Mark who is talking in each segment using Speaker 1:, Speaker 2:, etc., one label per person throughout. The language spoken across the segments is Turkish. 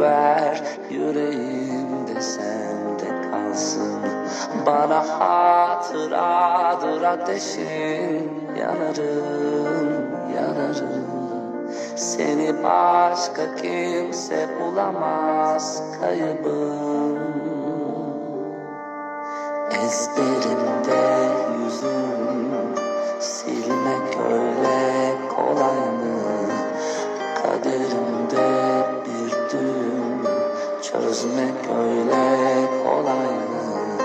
Speaker 1: ver yüreğimde sende kalsın. Bana hatıradır ateşin yanarım yanarım. Seni başka kimse bulamaz kaybım. Ezberimde yüzüm silmek öyle çözmek öyle kolay mı?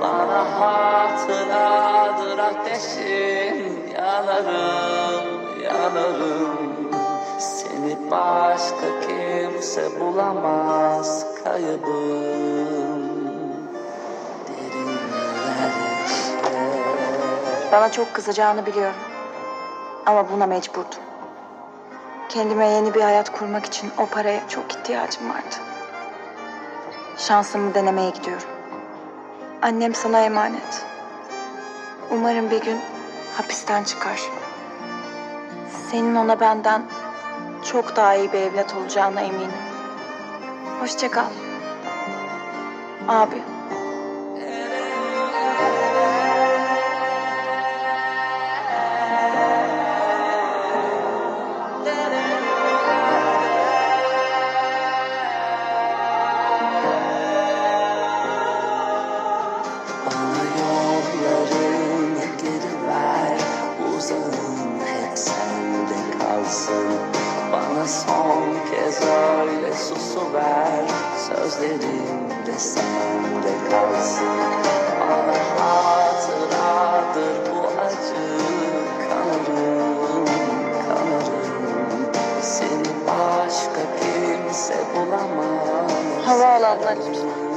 Speaker 1: Bana hatıradır ateşin yanarım yanarım Seni başka kimse bulamaz kaybım
Speaker 2: Bana çok kızacağını biliyorum. Ama buna mecburdum. Kendime yeni bir hayat kurmak için o paraya çok ihtiyacım vardı. Şansımı denemeye gidiyorum. Annem sana emanet. Umarım bir gün hapisten çıkar. Senin ona benden çok daha iyi bir evlat olacağına eminim. Hoşça kal. Abi.
Speaker 1: Kalsın Bana son kez öyle susu ver. Sözlerim de sende kalsın. Bana hatıradır bu acı. Kanarım, kanarım Seni başka kimse bulamaz.
Speaker 2: Hava al ablacığım.